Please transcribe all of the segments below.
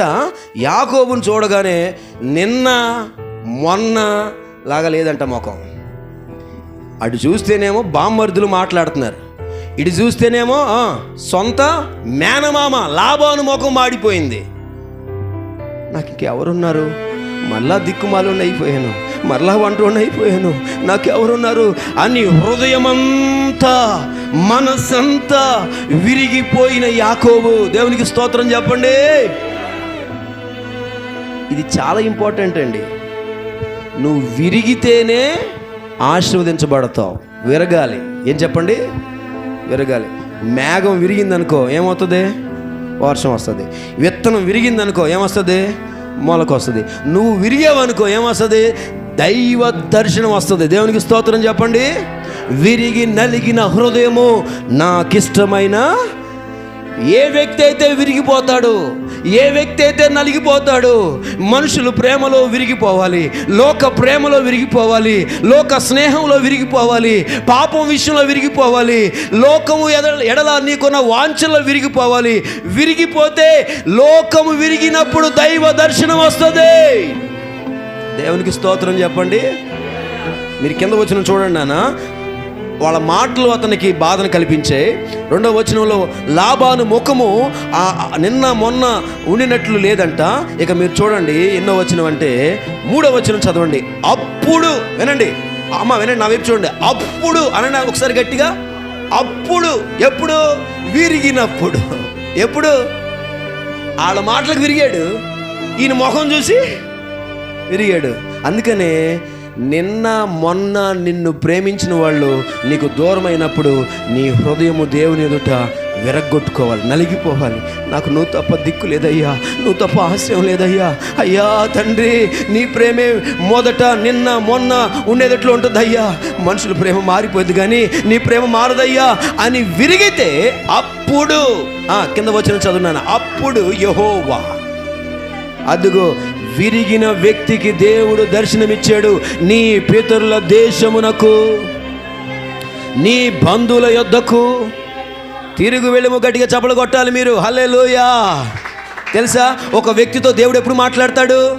అంట యాకోబుని చూడగానే నిన్న మొన్న లాగా లేదంట ముఖం. అటు చూస్తేనేమో బామ్మర్దులు మాట్లాడుతున్నారు. ఇటు చూస్తేనేమో సొంత మేనమామ లాభాను ముఖం మాడిపోయింది. నాకు ఇంకెవరున్నారు మళ్ళా దిక్కుమాలుండి అయిపోయాను మరలా వంటోండి అయిపోయాను నాకెవరున్నారు? అని హృదయమంతా మనసంతా విరిగిపోయిన యాకోబు. దేవునికి స్తోత్రం చెప్పండి. ఇది చాలా ఇంపార్టెంట్ అండి. నువ్వు విరిగితేనే ఆశీర్వదించబడతావు. విరగాలి. ఏం చెప్పండి? విరగాలి. మేఘం విరిగిందనుకో ఏమవుతుంది? వర్షం వస్తుంది. విత్తనం విరిగిందనుకో ఏమొస్తుంది? మొలకు వస్తుంది. నువ్వు విరిగావనుకో ఏమొస్తుంది? దైవ దర్శనం వస్తుంది. దేవునికి స్తోత్రం చెప్పండి. విరిగి నలిగిన హృదయము నాకిష్టమైన ఏ వ్యక్తి అయితే విరిగిపోతాడు? ఏ వ్యక్తి అయితే నలిగిపోతాడు మనుషులు ప్రేమలో విరిగిపోవాలి లోక ప్రేమలో విరిగిపోవాలి లోక స్నేహంలో విరిగిపోవాలి పాపం విషయంలో విరిగిపోవాలి లోకము ఎద ఎడల నీకున్న వాంఛలో విరిగిపోవాలి. విరిగిపోతే లోకము విరిగినప్పుడు దైవ దర్శనం వస్తుంది. దేవునికి స్తోత్రం చెప్పండి. మీరు కింద వచ్చిన చూడండి నాన్న. వాళ్ళ మాటలు అతనికి బాధను కల్పించే. రెండవ వచనంలో లాభాను ముఖము నిన్న మొన్న ఉండినట్లు లేదంట. ఇక మీరు చూడండి ఎన్నో వచనం అంటే మూడో వచనం చదవండి. అప్పుడు వినండి. అమ్మ వినండి నా వైపు చూడండి. అప్పుడు అనండి ఒకసారి గట్టిగా. అప్పుడు ఎప్పుడు? విరిగినప్పుడు. ఎప్పుడు? వాళ్ళ మాటలకు విరిగాడు. ఈయన ముఖం చూసి విరిగాడు. అందుకనే నిన్న మొన్న నిన్ను ప్రేమించిన వాళ్ళు నీకు దూరమైనప్పుడు నీ హృదయము దేవుని ఎదుట విరగ్గొట్టుకోవాలి నలిగిపోవాలి. నాకు నువ్వు తప్ప దిక్కు లేదయ్యా నువ్వు తప్ప ఆశయం లేదయ్యా. అయ్యా తండ్రి నీ ప్రేమే మొదట నిన్న మొన్న ఉండేదట్లో ఉంటుంది అయ్యా మనుషుల ప్రేమ మారిపోయింది కానీ నీ ప్రేమ మారదయ్యా అని విరిగితే అప్పుడు ఆ, కింద వచ్చిన చదువున్నాను అప్పుడు యహోవా అదుగో విరిగిన వ్యక్తికి దేవుడు దర్శనమిచ్చాడు. నీ పితరుల దేశమునకు నీ బంధువుల యొద్దకు తిరుగు వెళ్ళము గట్టిగా చప్పలు కొట్టాలి మీరు. హలే తెలుసా? ఒక వ్యక్తితో దేవుడు ఎప్పుడు మాట్లాడతాడు?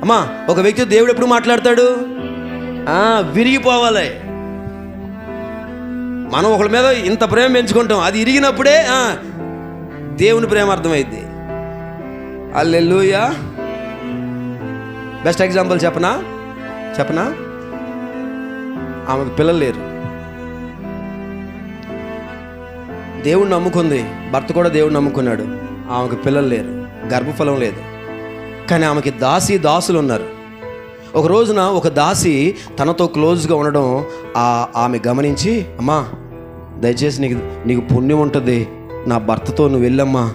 అమ్మా ఒక వ్యక్తితో దేవుడు ఎప్పుడు మాట్లాడతాడు? విరిగిపోవాలి. మనం ఒకళ్ళ మీద ఇంత ప్రేమ పెంచుకుంటాం. అది ఇరిగినప్పుడే దేవుని ప్రేమ అర్థమైంది అల్లెలుయా బెస్ట్ ఎగ్జాంపుల్ చెప్పనా? చెప్పనా? ఆమెకు పిల్లలు లేరు. దేవుణ్ణి నమ్ముకుంది. భర్త కూడా దేవుడు నమ్ముకున్నాడు. ఆమెకు పిల్లలు లేరు. గర్భఫలం లేదు. కానీ ఆమెకి దాసి దాసులు ఉన్నారు. ఒక రోజున ఒక దాసి తనతో క్లోజ్గా ఉండడం ఆ ఆమె గమనించి అమ్మా దయచేసి నీకు నీకు పుణ్యం ఉంటుంది. నా భర్తతో నువ్వు వెళ్ళమ్మా.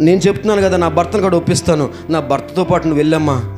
నేను చెప్తున్నాను కదా నా భర్తను కూడా ఒప్పిస్తాను. నా భర్తతో పాటు నువ్వు వెళ్ళమ్మా.